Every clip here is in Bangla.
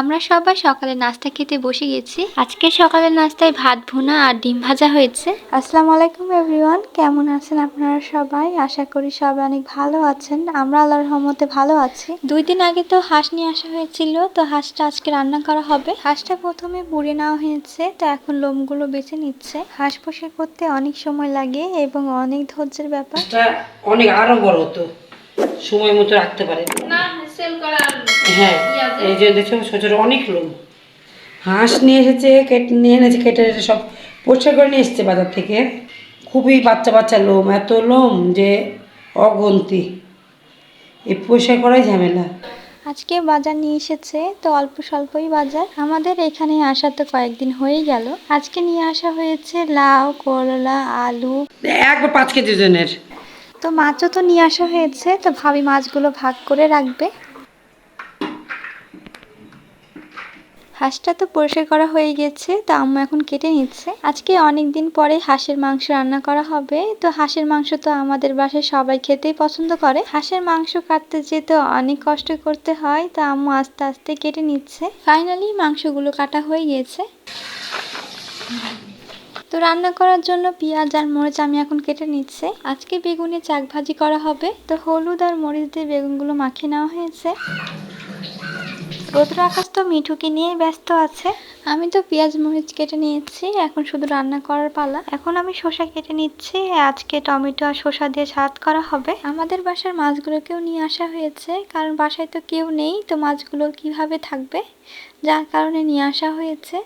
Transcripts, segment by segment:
আমরা সবাই সকালে নাস্তা খেতে বসে গেছি। আজকে সকালের নাস্তায় ভাত ভুনা আর ডিম ভাজা হয়েছে। আসসালামু আলাইকুম এভরিওয়ান কেমন আছেন আপনারা সবাই? আশা করি সবাই অনেক ভালো আছেন। আমরা আল্লাহর রহমতে ভালো আছি। দুই দিন আগে তো হাঁস নিয়ে আসা হয়েছিল তো হাঁসটা আজকে রান্না করা হবে। হাঁসটা প্রথমে বুড়ে নেওয়া হয়েছে তো এখন লোমগুলো বেছে নিচ্ছে। হাঁস পোষে করতে অনেক সময় লাগে এবং অনেক ধৈর্যের ব্যাপার। অনেক আরও বড় হতো সময় মতো রাখতে পারে। না সেল করার হ্যাঁ এই যে দেখছ সচর অনেক লোম হাঁস নিয়ে এসেছে কেটে নিয়ে এনেছে কেটে সব পরিষ্কার করে নিয়ে এসেছে বাজার থেকে। খুবই বাচ্চা বাচ্চা লোম এত লোম যে অগন্তি। এই পরিষ্কার করাই ঝামেলা। আজকে বাজার নিয়ে এসেছে তো অল্প স্বল্পই বাজার। আমাদের এখানে আসা তো কয়েকদিন হয়ে গেল। আজকে নিয়ে আসা হয়েছে লাউ করলা আলু। একবার পাঁচ কেজি জনের তো মাছও তো নিয়ে আসা হয়েছে তো ভাবি মাছগুলো ভাগ করে রাখবে। হাঁসটা তো পরিষ্কার করা হয়ে গেছে, তো আম্মু এখন কেটে নিচ্ছে। আজকে অনেক দিন পরে হাঁসের মাংস রান্না করা হবে। তো হাঁসের মাংস তো আমাদের বাসায় সবাই খেতেই পছন্দ করে। হাঁসের মাংস কাটতে যেতে অনেক কষ্ট করতে হয়, তো আম্মু আস্তে আস্তে কেটে নিচ্ছে। ফাইনালি মাংসগুলো কাটা হয়ে গিয়েছে তো রান্না করার জন্য পেঁয়াজ আর মরিচ আমি এখন কেটে নিচ্ছে। আজকে বেগুনে চাক ভাজি করা হবে। তো হলুদ আর মরিচ দিয়ে বেগুনগুলো মাখিয়ে নেওয়া হয়েছে। রোদ্র আকাশ তো মিঠুকে নিয়ে ব্যস্ত আছে। আমি তো পেঁয়াজ মরিচ কেটে নিয়েছি এখন শুধু রান্না করার পালা। এখন আমি শসা কেটে নিচ্ছি আজকে টমেটো আর শসা দিয়ে স্বাদ করা হবে। আমাদের বাসার মাছগুলোকেও নিয়ে আসা হয়েছে কারণ বাসায় তো কেউ নেই তো মাছগুলো কীভাবে থাকবে? যার কারণে নিয়ে আসা হয়েছে।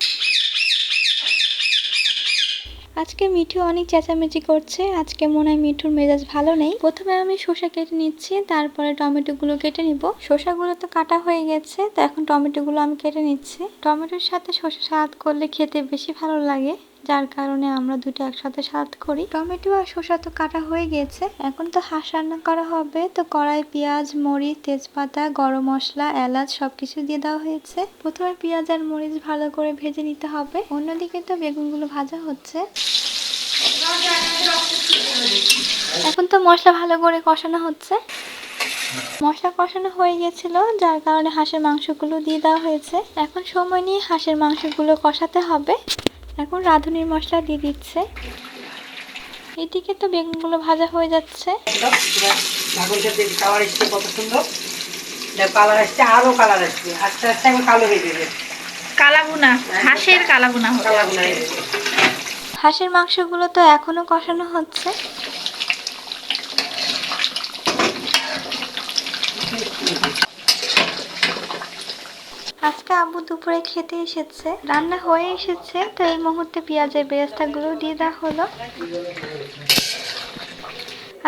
আজকে মিঠু অনেক চেঁচামেচি করছে। আজকে মনে হয় মিঠুর মেজাজ ভালো নেই। প্রথমে আমি শসা কেটে নিচ্ছি, তারপরে টমেটোগুলো কেটে নিব। শসাগুলো তো কাটা হয়ে গেছে, তো এখন টমেটোগুলো আমি কেটে নিচ্ছি। টমেটোর সাথে শসা সালাদ করলে খেতে বেশি ভালো লাগে। যার কারণে আমরা দুটো একসাথে সালাদ করি। টমেটো আর শসা তো কাটা হয়ে গেছে। এখন তো হাঁস রান্না করা হবে। তো কড়াই, পেঁয়াজ, মরিচ, তেজপাতা, গরম মশলা, এলাচ সবকিছু দিয়ে দেওয়া হয়েছে। প্রথমে পেঁয়াজ আর মরিচ ভালো করে ভেজে নিতে হবে। অন্যদিকে তো বেগুনগুলো ভাজা হচ্ছে। এখন তো মশলা ভালো করে কষানো হচ্ছে। মশলা কষানো হয়ে গেছিল, যার কারণে হাঁসের মাংসগুলো দিয়ে দেওয়া হয়েছে। এখন সময় নিয়ে হাঁসের মাংসগুলো কষাতে হবে। এখন রাঁধুনির মশলা দিয়ে দিচ্ছে। এদিকে তো বেগুনগুলো ভাজা হয়ে যাচ্ছে। কালার এসছে কত সুন্দর কালার আসছে আরও কালার আসছে আস্তে আস্তে এখন কালো হয়ে যাবে কালাগুনা হাঁসের কালাগুনা হাঁসের মাংসগুলো তো এখনও কষানো হচ্ছে। আজকে আব্বু দুপুরে খেতে এসেছে। রান্না হয়ে এসেছে, তো এই মুহূর্তে পেঁয়াজের বেরেস্তাগুলো দিয়ে দেওয়া হলো।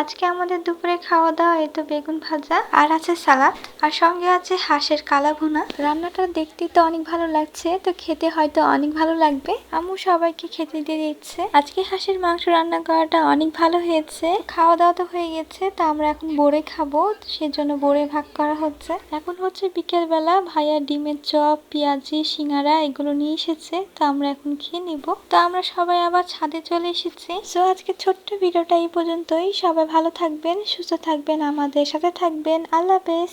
আজকে আমাদের দুপুরে খাওয়া দাওয়া এই তো বেগুন ভাজা আর আছে সালাদ। আর সঙ্গে আছে হাঁসের কালা ভুনা। রান্নাটা দেখতে তো অনেক ভালো লাগছে, তো খেতে হয়তো অনেক ভালো লাগবে। আম্মু সবাইকে খেতে দিয়ে দিচ্ছে। আজকে হাঁসের মাংস রান্না করাটা অনেক ভালো হয়েছে। খাওয়া দাওয়া তো হয়ে গেছে, তা আমরা এখন বড়ে খাব সেজন্য বড়ে ভাগ করা হচ্ছে। এখন হচ্ছে বিকেল বেলা ভাইয়া ডিমের চপ, পেঁয়াজি, সিঙ্গারা এগুলো নিয়ে এসেছে, তো আমরা এখন খেয়ে নিব। তো আমরা সবাই আবার ছাদে চলে এসেছি। সো আজকে ছোট্ট ভিডিওটা এই পর্যন্তই। সবাই ভালো থাকবেন সুস্থ থাকবেন আমাদের সাথে থাকবেন। আল্লাহ হাফেজ।